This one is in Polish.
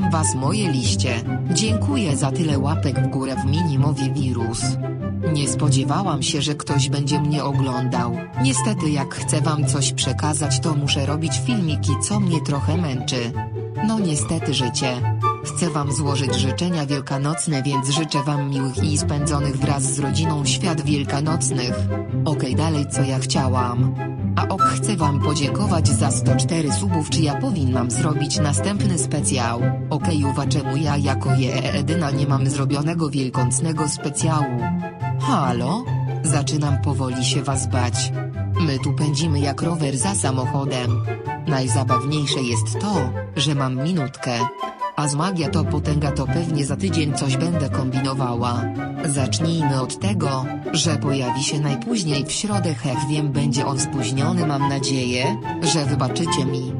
was moje liście. Dziękuję za tyle łapek w górę w minimowie wirus. Nie spodziewałam się, że ktoś będzie mnie oglądał. Niestety jak chcę wam coś przekazać to muszę robić filmiki co mnie trochę męczy. No niestety życie. Chcę wam złożyć życzenia wielkanocne więc życzę wam miłych i spędzonych wraz z rodziną świąt wielkanocnych. Okej dalej co ja chciałam. A ok chcę wam podziękować za 104 subów czy ja powinnam zrobić następny specjał. Okej uwa czemu ja jako jedyna nie mam zrobionego wielkanocnego specjału. Halo? Zaczynam powoli się was bać. My tu pędzimy jak rower za samochodem. Najzabawniejsze jest to, że mam minutkę. A z magia to potęga to pewnie za tydzień coś będę kombinowała. Zacznijmy od tego, że pojawi się najpóźniej w środę hech wiem będzie on spóźniony mam nadzieję, że wybaczycie mi.